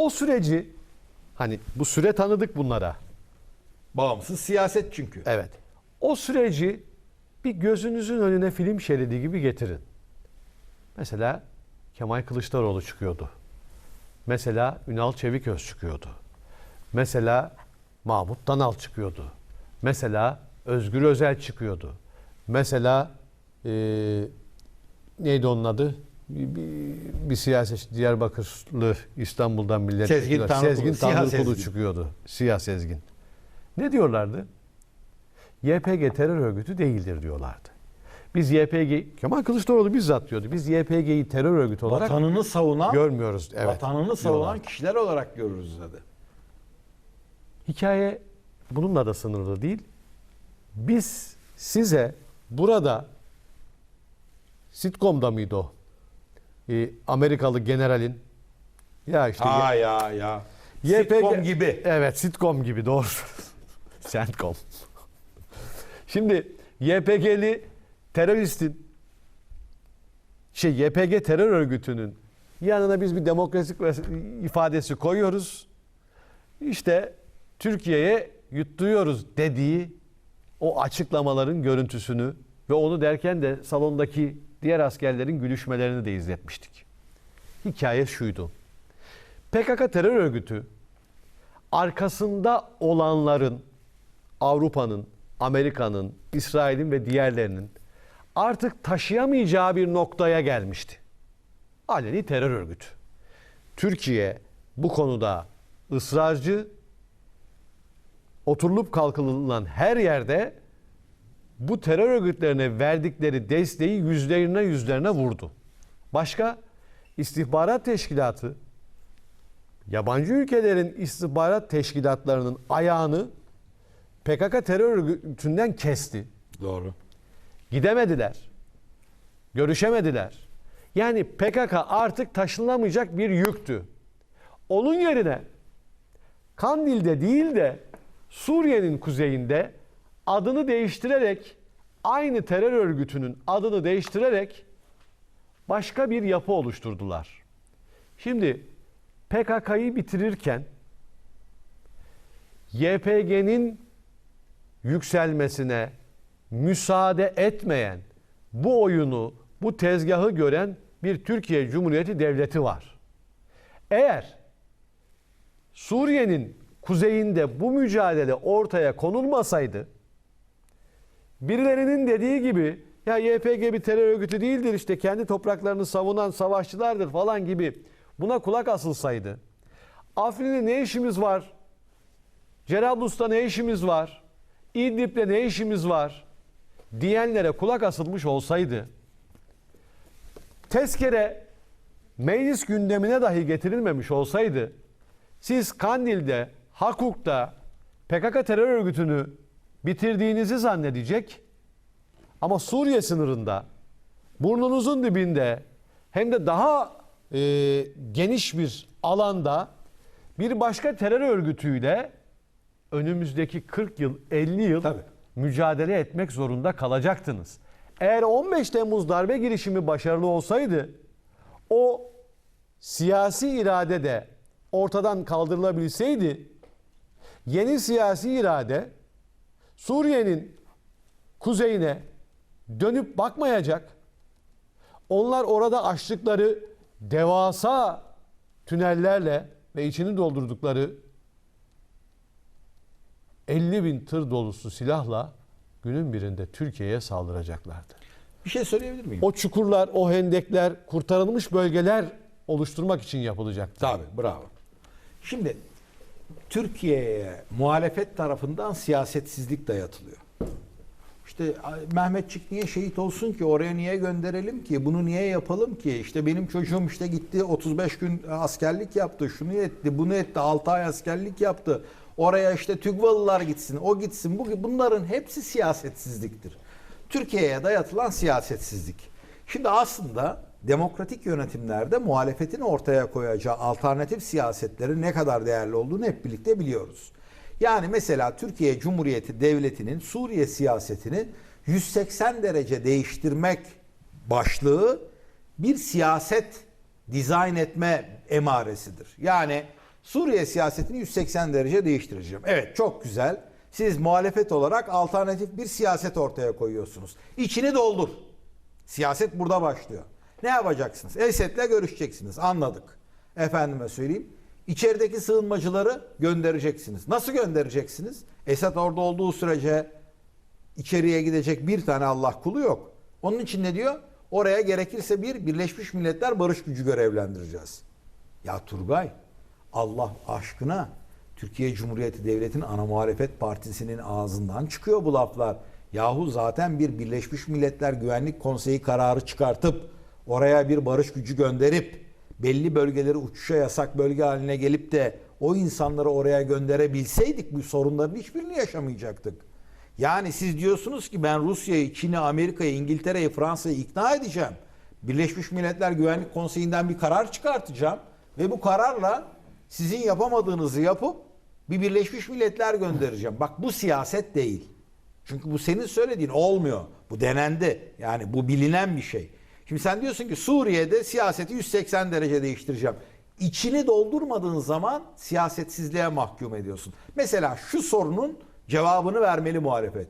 O süreci hani bu süre tanıdık bunlara. Bağımsız siyaset çünkü. Evet. O süreci bir gözünüzün önüne film şeridi gibi getirin. Mesela Kemal Kılıçdaroğlu çıkıyordu. Mesela Ünal Çeviköz çıkıyordu. Mesela Mahmut Danal çıkıyordu. Mesela Özgür Özel çıkıyordu. Mesela eee, neydi onun adı? Bir, bir, bir siyasetçi Diyarbakırlı İstanbul'dan milletvekili. Sezgin. Tanrıkulu, Sezgin Siyah Tanrıkulu Sezgin. çıkıyordu. Siyah Sezgin. Ne diyorlardı? YPG terör örgütü değildir diyorlardı. Biz YPG, Kemal Kılıçdaroğlu bizzat diyordu. Biz YPG'yi terör örgütü olarak Vatanını savunan, görmüyoruz. Evet, vatanını savunan diyorlardı. kişiler olarak görürüz dedi. Hikaye bununla da sınırlı değil. Biz size burada sitcom'da mıydı o? Ee, Amerikalı generalin ya işte Ha ya ya. YPG Sitcom gibi. Evet, sitcom gibi doğru. Sitcom. Şimdi YPG'li teröristin şey YPG terör örgütünün yanına biz bir demokratik ve- ifadesi koyuyoruz. İşte Türkiye'ye yutturuyoruz dediği o açıklamaların görüntüsünü ve onu derken de salondaki diğer askerlerin gülüşmelerini de izletmiştik. Hikaye şuydu. PKK terör örgütü arkasında olanların Avrupa'nın, Amerika'nın, İsrail'in ve diğerlerinin artık taşıyamayacağı bir noktaya gelmişti. Aleni terör örgütü. Türkiye bu konuda ısrarcı, oturulup kalkılınan her yerde bu terör örgütlerine verdikleri desteği yüzlerine yüzlerine vurdu. Başka istihbarat teşkilatı yabancı ülkelerin istihbarat teşkilatlarının ayağını PKK terör örgütünden kesti. Doğru. Gidemediler. Görüşemediler. Yani PKK artık taşınamayacak bir yüktü. Onun yerine Kandil'de değil de Suriye'nin kuzeyinde adını değiştirerek aynı terör örgütünün adını değiştirerek başka bir yapı oluşturdular. Şimdi PKK'yı bitirirken YPG'nin yükselmesine müsaade etmeyen bu oyunu, bu tezgahı gören bir Türkiye Cumhuriyeti Devleti var. Eğer Suriye'nin kuzeyinde bu mücadele ortaya konulmasaydı birilerinin dediği gibi ya YPG bir terör örgütü değildir işte kendi topraklarını savunan savaşçılardır falan gibi buna kulak asılsaydı Afrin'de ne işimiz var? Cerablus'ta ne işimiz var? İdlib'de ne işimiz var? Diyenlere kulak asılmış olsaydı tezkere meclis gündemine dahi getirilmemiş olsaydı siz Kandil'de, Hakuk'ta PKK terör örgütünü bitirdiğinizi zannedecek ama Suriye sınırında burnunuzun dibinde hem de daha e, geniş bir alanda bir başka terör örgütüyle önümüzdeki 40 yıl, 50 yıl Tabii. mücadele etmek zorunda kalacaktınız. Eğer 15 Temmuz darbe girişimi başarılı olsaydı o siyasi irade de ortadan kaldırılabilseydi yeni siyasi irade Suriye'nin kuzeyine dönüp bakmayacak. Onlar orada açtıkları devasa tünellerle ve içini doldurdukları 50 bin tır dolusu silahla günün birinde Türkiye'ye saldıracaklardı. Bir şey söyleyebilir miyim? O çukurlar, o hendekler, kurtarılmış bölgeler oluşturmak için yapılacaktı. Tabii bravo. Şimdi Türkiye'ye muhalefet tarafından siyasetsizlik dayatılıyor. İşte Mehmetçik niye şehit olsun ki? Oraya niye gönderelim ki? Bunu niye yapalım ki? İşte benim çocuğum işte gitti 35 gün askerlik yaptı. Şunu etti, bunu etti. 6 ay askerlik yaptı. Oraya işte TÜGVA'lılar gitsin, o gitsin. Bu, bunların hepsi siyasetsizliktir. Türkiye'ye dayatılan siyasetsizlik. Şimdi aslında demokratik yönetimlerde muhalefetin ortaya koyacağı alternatif siyasetlerin ne kadar değerli olduğunu hep birlikte biliyoruz. Yani mesela Türkiye Cumhuriyeti Devleti'nin Suriye siyasetini 180 derece değiştirmek başlığı bir siyaset dizayn etme emaresidir. Yani Suriye siyasetini 180 derece değiştireceğim. Evet çok güzel. Siz muhalefet olarak alternatif bir siyaset ortaya koyuyorsunuz. İçini doldur. Siyaset burada başlıyor. Ne yapacaksınız? Esed'le görüşeceksiniz. Anladık. Efendime söyleyeyim. İçerideki sığınmacıları göndereceksiniz. Nasıl göndereceksiniz? Esed orada olduğu sürece içeriye gidecek bir tane Allah kulu yok. Onun için ne diyor? Oraya gerekirse bir Birleşmiş Milletler Barış Gücü görevlendireceğiz. Ya Turgay Allah aşkına Türkiye Cumhuriyeti Devleti'nin ana muhalefet partisinin ağzından çıkıyor bu laflar. Yahu zaten bir Birleşmiş Milletler Güvenlik Konseyi kararı çıkartıp oraya bir barış gücü gönderip belli bölgeleri uçuşa yasak bölge haline gelip de o insanları oraya gönderebilseydik bu sorunların hiçbirini yaşamayacaktık. Yani siz diyorsunuz ki ben Rusya'yı, Çin'i, Amerika'yı, İngiltere'yi, Fransa'yı ikna edeceğim. Birleşmiş Milletler Güvenlik Konseyi'nden bir karar çıkartacağım ve bu kararla sizin yapamadığınızı yapıp bir Birleşmiş Milletler göndereceğim. Bak bu siyaset değil. Çünkü bu senin söylediğin olmuyor. Bu denendi. Yani bu bilinen bir şey. Şimdi sen diyorsun ki Suriye'de siyaseti 180 derece değiştireceğim. İçini doldurmadığın zaman siyasetsizliğe mahkum ediyorsun. Mesela şu sorunun cevabını vermeli muhalefet.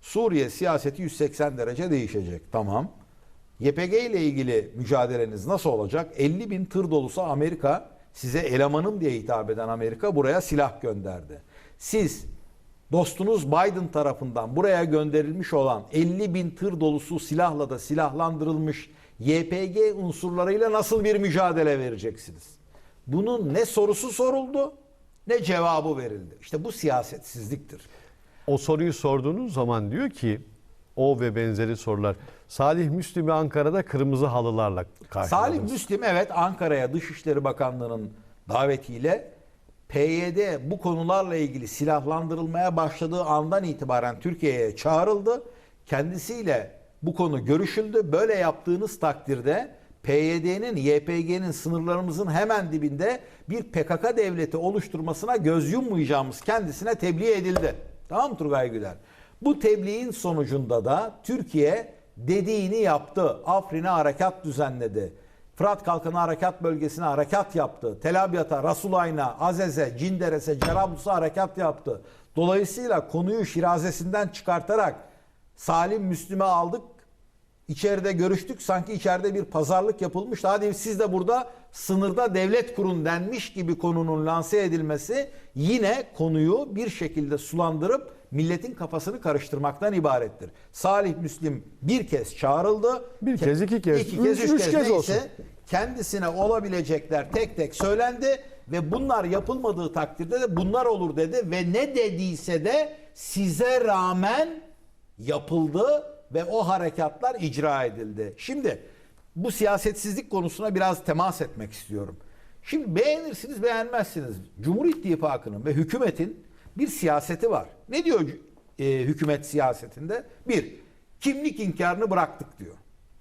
Suriye siyaseti 180 derece değişecek. Tamam. YPG ile ilgili mücadeleniz nasıl olacak? 50 bin tır dolusu Amerika size elemanım diye hitap eden Amerika buraya silah gönderdi. Siz dostunuz Biden tarafından buraya gönderilmiş olan 50 bin tır dolusu silahla da silahlandırılmış YPG unsurlarıyla nasıl bir mücadele vereceksiniz? Bunun ne sorusu soruldu ne cevabı verildi. İşte bu siyasetsizliktir. O soruyu sorduğunuz zaman diyor ki o ve benzeri sorular. Salih Müslim'i Ankara'da kırmızı halılarla karşıladınız. Salih Müslim evet Ankara'ya Dışişleri Bakanlığı'nın davetiyle PYD bu konularla ilgili silahlandırılmaya başladığı andan itibaren Türkiye'ye çağrıldı. Kendisiyle bu konu görüşüldü. Böyle yaptığınız takdirde PYD'nin, YPG'nin sınırlarımızın hemen dibinde bir PKK devleti oluşturmasına göz yummayacağımız kendisine tebliğ edildi. Tamam mı Turgay Güler? Bu tebliğin sonucunda da Türkiye dediğini yaptı. Afrin'e harekat düzenledi. Fırat Kalkanı Harekat Bölgesi'ne harekat yaptı. Tel Abyad'a, Rasulayn'a, Azez'e, Cinderes'e, Cerablus'a harekat yaptı. Dolayısıyla konuyu şirazesinden çıkartarak Salim Müslüm'e aldık. İçeride görüştük. Sanki içeride bir pazarlık yapılmış. Hadi siz de burada sınırda devlet kurun denmiş gibi konunun lanse edilmesi yine konuyu bir şekilde sulandırıp milletin kafasını karıştırmaktan ibarettir. Salih Müslim bir kez çağrıldı. Bir kez, iki kez, iki kez, üç- üç, üç kez, kez olsun. kendisine olabilecekler tek tek söylendi ve bunlar yapılmadığı takdirde de bunlar olur dedi ve ne dediyse de size rağmen yapıldı ve o harekatlar icra edildi. Şimdi bu siyasetsizlik konusuna biraz temas etmek istiyorum. Şimdi beğenirsiniz beğenmezsiniz. Cumhur İttifakı'nın ve hükümetin bir siyaseti var. Ne diyor e, hükümet siyasetinde? Bir, kimlik inkarını bıraktık diyor.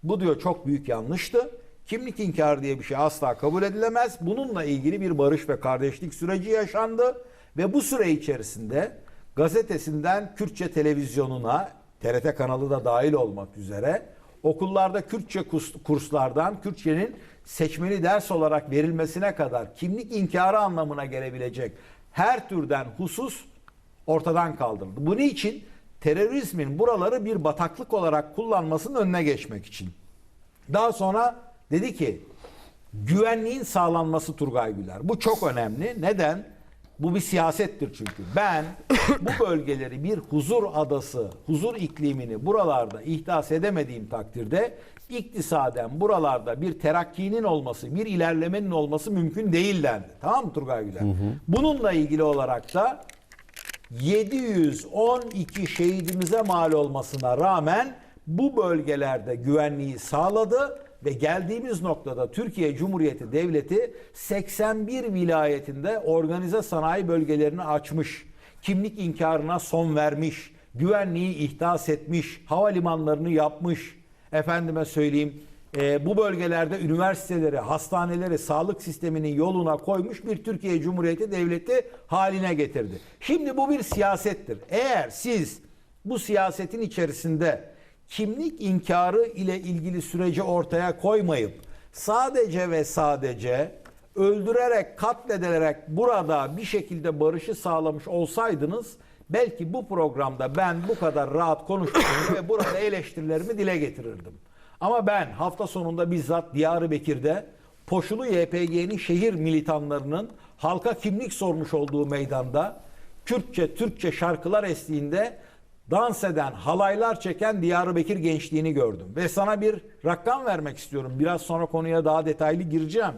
Bu diyor çok büyük yanlıştı. Kimlik inkarı diye bir şey asla kabul edilemez. Bununla ilgili bir barış ve kardeşlik süreci yaşandı ve bu süre içerisinde gazetesinden Kürtçe televizyonuna, TRT kanalı da dahil olmak üzere okullarda Kürtçe kurs- kurslardan Kürtçenin seçmeli ders olarak verilmesine kadar kimlik inkarı anlamına gelebilecek her türden husus ortadan kaldırıldı. Bu niçin? Terörizmin buraları bir bataklık olarak kullanmasının önüne geçmek için. Daha sonra dedi ki güvenliğin sağlanması Turgay Güler. Bu çok önemli. Neden? Bu bir siyasettir çünkü. Ben bu bölgeleri bir huzur adası, huzur iklimini buralarda ihdas edemediğim takdirde iktisaden buralarda bir terakkinin olması, bir ilerlemenin olması mümkün değil dendi. Tamam mı Turgay Güler? Bununla ilgili olarak da 712 şehidimize mal olmasına rağmen bu bölgelerde güvenliği sağladı ve geldiğimiz noktada Türkiye Cumhuriyeti Devleti 81 vilayetinde organize sanayi bölgelerini açmış, kimlik inkarına son vermiş, güvenliği ihdas etmiş, havalimanlarını yapmış, efendime söyleyeyim e, bu bölgelerde üniversiteleri, hastaneleri, sağlık sisteminin yoluna koymuş bir Türkiye Cumhuriyeti Devleti haline getirdi. Şimdi bu bir siyasettir. Eğer siz bu siyasetin içerisinde kimlik inkarı ile ilgili süreci ortaya koymayıp sadece ve sadece öldürerek, katledilerek burada bir şekilde barışı sağlamış olsaydınız belki bu programda ben bu kadar rahat konuştuğumu ve burada eleştirilerimi dile getirirdim. Ama ben hafta sonunda bizzat Diyarbakır'da Poşulu YPG'nin şehir militanlarının halka kimlik sormuş olduğu meydanda Kürtçe, Türkçe şarkılar eşliğinde dans eden, halaylar çeken Diyarbakır gençliğini gördüm. Ve sana bir rakam vermek istiyorum. Biraz sonra konuya daha detaylı gireceğim.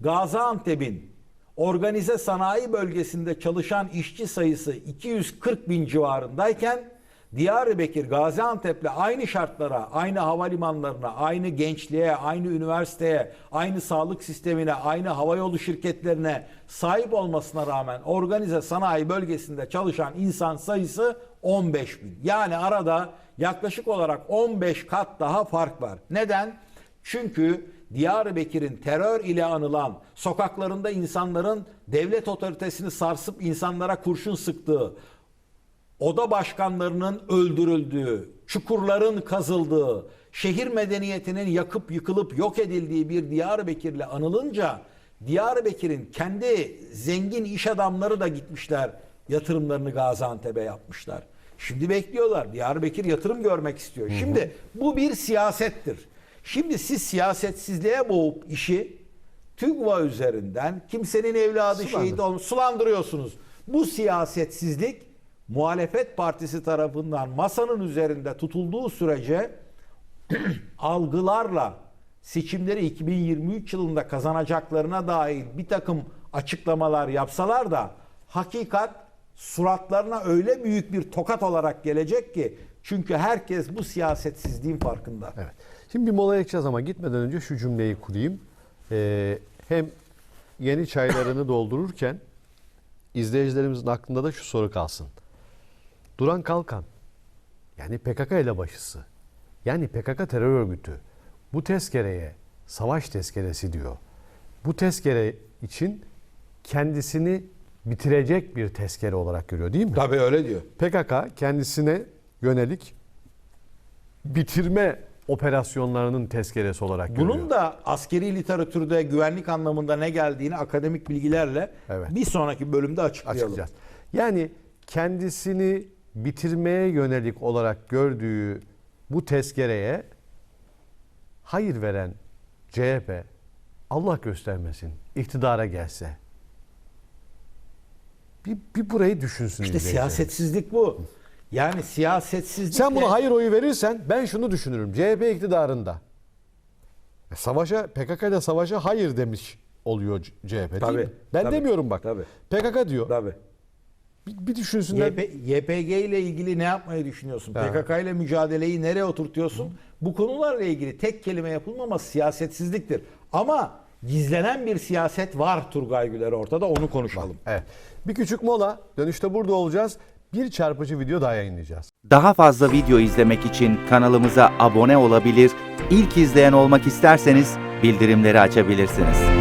Gaziantep'in organize sanayi bölgesinde çalışan işçi sayısı 240 bin civarındayken Diyarbakır, Gaziantep'le aynı şartlara, aynı havalimanlarına, aynı gençliğe, aynı üniversiteye, aynı sağlık sistemine, aynı havayolu şirketlerine sahip olmasına rağmen organize sanayi bölgesinde çalışan insan sayısı 15 bin. Yani arada yaklaşık olarak 15 kat daha fark var. Neden? Çünkü Diyarbakır'ın terör ile anılan sokaklarında insanların devlet otoritesini sarsıp insanlara kurşun sıktığı, oda başkanlarının öldürüldüğü, çukurların kazıldığı, şehir medeniyetinin yakıp yıkılıp yok edildiği bir Diyarbakır'la anılınca Diyarbakır'ın kendi zengin iş adamları da gitmişler yatırımlarını Gaziantep'e yapmışlar. Şimdi bekliyorlar. Diyarbakır yatırım görmek istiyor. Şimdi bu bir siyasettir. Şimdi siz siyasetsizliğe boğup işi TÜGVA üzerinden kimsenin evladı Sulandır. şehit olmuş sulandırıyorsunuz. Bu siyasetsizlik muhalefet partisi tarafından masanın üzerinde tutulduğu sürece algılarla seçimleri 2023 yılında kazanacaklarına dair bir takım açıklamalar yapsalar da hakikat suratlarına öyle büyük bir tokat olarak gelecek ki çünkü herkes bu siyasetsizliğin farkında. Evet. Şimdi bir molaya gideceğiz ama gitmeden önce şu cümleyi kurayım. Ee, hem yeni çaylarını doldururken izleyicilerimizin aklında da şu soru kalsın. Duran Kalkan yani PKK ile başısı yani PKK terör örgütü bu tezkereye savaş tezkeresi diyor. Bu tezkere için kendisini bitirecek bir tezkere olarak görüyor değil mi? Tabii öyle diyor. PKK kendisine yönelik bitirme operasyonlarının tezkeresi olarak görüyor. Bunun da askeri literatürde güvenlik anlamında ne geldiğini akademik bilgilerle Evet. bir sonraki bölümde açıklayalım. açıklayacağız. Yani kendisini bitirmeye yönelik olarak gördüğü bu tezkereye hayır veren CHP Allah göstermesin iktidara gelse bir, bir burayı düşünsün. İşte izleyiciler. siyasetsizlik bu. Yani siyasetsizlik Sen buna hayır oyu verirsen ben şunu düşünürüm. CHP iktidarında e, savaşa PKK ile savaşa hayır demiş oluyor CHP değil Tabii, mi? Ben tabii, demiyorum bak. tabii. PKK diyor. Tabii. Bir, bir düşünsünler. YP, YPG ile ilgili ne yapmayı düşünüyorsun? Ha. PKK ile mücadeleyi nereye oturtuyorsun? Bu konularla ilgili tek kelime yapılmaması siyasetsizliktir. Ama gizlenen bir siyaset var Turgay Güler ortada onu konuşalım. Evet. Bir küçük mola. Dönüşte burada olacağız. Bir çarpıcı video daha yayınlayacağız. Daha fazla video izlemek için kanalımıza abone olabilir, ilk izleyen olmak isterseniz bildirimleri açabilirsiniz.